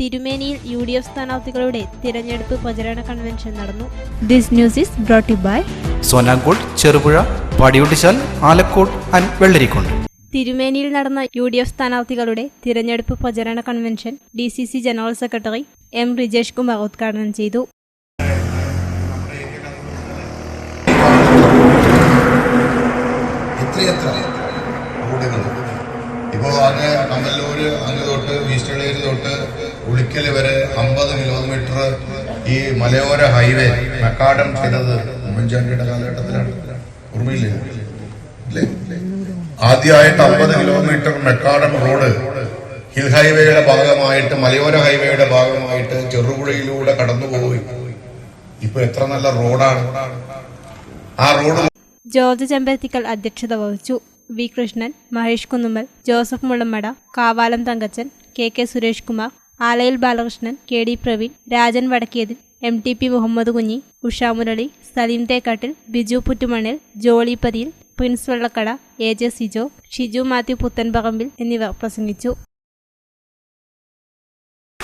തിരുമേനിയിൽ U D F സ്ഥാനാർത്ഥികളുടെ തിരഞ്ഞെടുപ്പ് പ്രചരണ കൺവെൻഷൻ നടന്നു. This news is brought by Sonankode Cherupuzha Padiyotchal Alakode and Vellarikundu. തിരുമേനിയിൽ നടന്ന യു ഡി എഫ് സ്ഥാനാർത്ഥികളുടെ തിരഞ്ഞെടുപ്പ് പ്രചരണ convention D C C general secretary M Rijesh Kumar ഉദ്ഘാടനം ചെയ്തു. എത്രയെത്ര ഇപ്പോൾ അങ്ങ് തൊട്ട് ഈസ്റ്റേളേര് തൊട്ട് ഉളിക്കൽ വരെ അമ്പത് കിലോമീറ്റർ ഈ മലയോര ഹൈവേ മെക്കാഡം ചെയ്തത് ഉമ്മൻചാണ്ടിയുടെ കാലഘട്ടത്തിലാണ്. ഓർമ്മയില്ലേ? ആദ്യമായിട്ട് അമ്പത് കിലോമീറ്റർ മെക്കാഡം റോഡ് ഹിൽ ഹൈവേയുടെ ഭാഗമായിട്ട് മലയോര ഹൈവേയുടെ ഭാഗമായിട്ട് ചെറുപുഴയിലൂടെ കടന്നുപോയി. ഇപ്പൊ എത്ര നല്ല റോഡാണ് ആ റോഡ് ജോർജ് ചെമ്പരത്തിക്കൽ അധ്യക്ഷത വഹിച്ചു. V Krishnan Mahesh Kunnummal Joseph Mulammada Kavalam Thankachan K K Suresh Kumar Alayil Balakrishnan K D Praveen Rajan Vadakkethil M T P Muhammed Kunhi Usha Murali Saleem Thekkattil Biju Puttumannil Jolly Pathiyil Prince Vellakkada A J Sijo Shiju Mathew Puthenparambil എന്നിവർ പ്രസംഗിച്ചു.